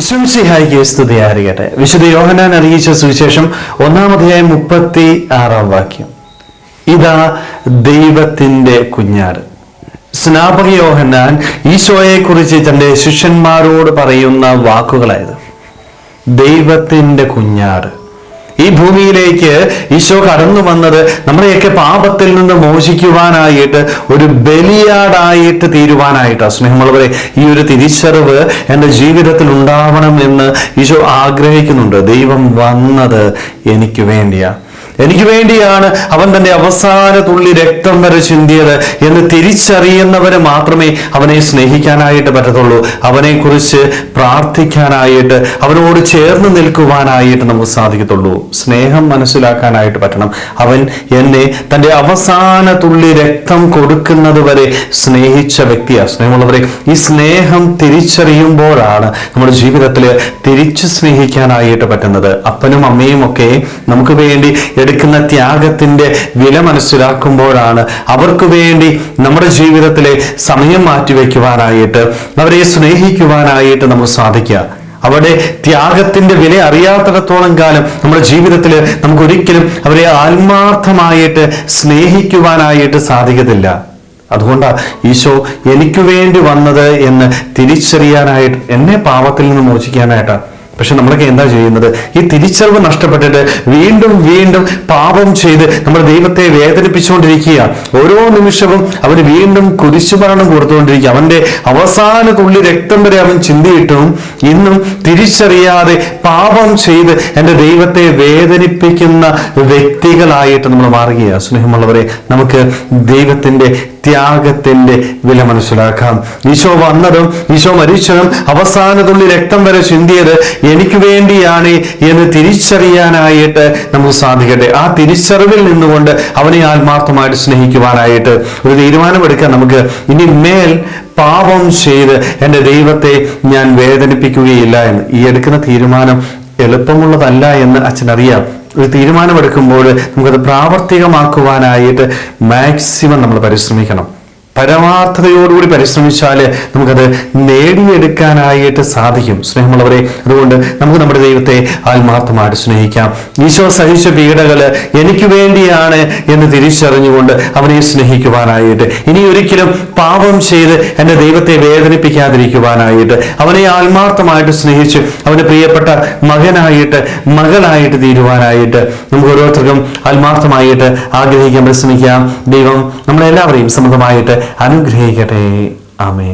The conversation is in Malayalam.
വിശ്വംസിഹായിക്ക് സ്തുതിയായിരിക്കട്ടെ വിശുദ്ധ യോഹനാൻ അറിയിച്ച സുവിശേഷം ഒന്നാമധ്യായം മുപ്പത്തി ആറാം വാക്യം. ഇതാ ദൈവത്തിന്റെ കുഞ്ഞാട്. സ്നാപക യോഹന്നാൻ ഈശോയെ കുറിച്ച് തന്റെ ശിഷ്യന്മാരോട് പറയുന്ന വാക്കുകളായത്. ദൈവത്തിന്റെ കുഞ്ഞാട്. ഈ ഭൂമിയിലേക്ക് ഈശോ കടന്നു വന്നത് നമ്മളെയൊക്കെ പാപത്തിൽ നിന്ന് മോചിക്കുവാനായിട്ട് ഒരു ബലിയാടായിട്ട് തീരുവാനായിട്ടാണ് സ്നേഹമുള്ളവരെ ഈ ഒരു തിരിച്ചറിവ് എന്റെ ജീവിതത്തിൽ ഉണ്ടാവണം എന്ന് ഈശോ ആഗ്രഹിക്കുന്നുണ്ട്. ദൈവം വന്നത് എനിക്ക് വേണ്ടിയാ. എനിക്ക് വേണ്ടിയാണ് അവൻ തന്റെ അവസാന തുള്ളി രക്തം വരെ ചിന്തിയത് എന്ന് തിരിച്ചറിയുന്നവരെ മാത്രമേ അവനെ സ്നേഹിക്കാനായിട്ട് പറ്റത്തുള്ളൂ. അവനെ കുറിച്ച് പ്രാർത്ഥിക്കാനായിട്ട് അവനോട് ചേർന്ന് നിൽക്കുവാനായിട്ട് നമുക്ക് സാധിക്കത്തുള്ളൂ. സ്നേഹം മനസ്സിലാക്കാനായിട്ട് പറ്റണം. അവൻ എന്നെ തന്റെ അവസാന തുള്ളി രക്തം കൊടുക്കുന്നത് വരെ സ്നേഹിച്ച വ്യക്തിയാണ് സ്നേഹമുള്ളവരെ ഈ സ്നേഹം തിരിച്ചറിയുമ്പോഴാണ് നമ്മുടെ ജീവിതത്തിൽ തിരിച്ചു സ്നേഹിക്കാനായിട്ട് പറ്റുന്നത്. അപ്പനും അമ്മയും ഒക്കെ നമുക്ക് വേണ്ടി എടുക്കുന്ന ത്യാഗത്തിന്റെ വില മനസ്സിലാക്കുമ്പോഴാണ് അവർക്ക് വേണ്ടി നമ്മുടെ ജീവിതത്തിലെ സമയം മാറ്റിവെക്കുവാനായിട്ട് അവരെ സ്നേഹിക്കുവാനായിട്ട് നമുക്ക് സാധിക്കുക. അവിടെ ത്യാഗത്തിന്റെ വില അറിയാത്തിടത്തോളം കാലം നമ്മുടെ ജീവിതത്തിൽ നമുക്ക് ഒരിക്കലും അവരെ ആത്മാർത്ഥമായിട്ട് സ്നേഹിക്കുവാനായിട്ട് സാധിക്കത്തില്ല. അതുകൊണ്ടാണ് ഈശോ എനിക്ക് വേണ്ടി വന്നത് എന്ന് തിരിച്ചറിയാനായിട്ട് എന്നെ പാപത്തിൽ നിന്ന് മോചിക്കാനായിട്ടാണ്. പക്ഷെ നമ്മളൊക്കെ എന്താ ചെയ്യുന്നത്? ഈ തിരിച്ചറിവ് നഷ്ടപ്പെട്ടിട്ട് വീണ്ടും വീണ്ടും പാപം ചെയ്ത് നമ്മൾ ദൈവത്തെ വേദനിപ്പിച്ചുകൊണ്ടിരിക്കുക ഓരോ നിമിഷവും അവർ വീണ്ടും കുരിശുമരണം കൊടുത്തുകൊണ്ടിരിക്കുക അവന്റെ അവസാന തുള്ളി രക്തം വരെ അവൻ ചിന്തിയിട്ടും ഇന്നും തിരിച്ചറിയാതെ പാപം ചെയ്ത് എന്റെ ദൈവത്തെ വേദനിപ്പിക്കുന്ന വ്യക്തികളായിട്ട് നമ്മൾ മാറുകയാണ് സ്നേഹമുള്ളവരെ നമുക്ക് ദൈവത്തിന്റെ ത്യാഗത്തിന്റെ വില മനസ്സിലാക്കാം. ഈശോ വന്നതും ഈശോ മരിച്ചതും അവസാന തുള്ളി രക്തം വരെ ചിന്തിയത് എനിക്ക് വേണ്ടിയാണ് എന്ന് തിരിച്ചറിയാനായിട്ട് നമുക്ക് സാധിക്കട്ടെ. ആ തിരിച്ചറിവിൽ നിന്നുകൊണ്ട് അവനെ ആത്മാർത്ഥമായിട്ട് സ്നേഹിക്കുവാനായിട്ട് ഒരു തീരുമാനമെടുക്കാൻ നമുക്ക് ഇനി മേൽ പാപം ചെയ്ത് എന്റെ ദൈവത്തെ ഞാൻ വേദനിപ്പിക്കുകയില്ല എന്ന്. ഈ എടുക്കുന്ന തീരുമാനം എളുപ്പമുള്ളതല്ല എന്ന് അച്ഛനറിയാം. ഒരു തീരുമാനമെടുക്കുമ്പോൾ നമുക്കത് പ്രാവർത്തികമാക്കുവാനായിട്ട് മാക്സിമം നമ്മൾ പരിശ്രമിക്കണം. പരമാർത്ഥതയോടുകൂടി പരിശ്രമിച്ചാൽ നമുക്കത് നേടിയെടുക്കാനായിട്ട് സാധിക്കും. സ്നേഹമുള്ളവരെ അതുകൊണ്ട് നമുക്ക് നമ്മുടെ ദൈവത്തെ ആത്മാർത്ഥമായിട്ട് സ്നേഹിക്കാം. ഈശോ സഹിച്ച പീഡകൾ എനിക്ക് വേണ്ടിയാണ് എന്ന് തിരിച്ചറിഞ്ഞുകൊണ്ട് അവനെ സ്നേഹിക്കുവാനായിട്ട് ഇനി ഒരിക്കലും പാപം ചെയ്ത് എന്റെ ദൈവത്തെ വേദനിപ്പിക്കാതിരിക്കുവാനായിട്ട് അവനെ ആത്മാർത്ഥമായിട്ട് സ്നേഹിച്ച് അവന് പ്രിയപ്പെട്ട മകനായിട്ട് മകളായിട്ട് തീരുവാനായിട്ട് നമുക്ക് ഓരോരുത്തർക്കും ആത്മാർത്ഥമായിട്ട് ആഗ്രഹിക്കാൻ പരിശ്രമിക്കാം. ദൈവം നമ്മളെല്ലാവരെയും സമൃദ്ധമായിട്ട് അനുഗ്രഹിക്കട്ടെ. ആമേ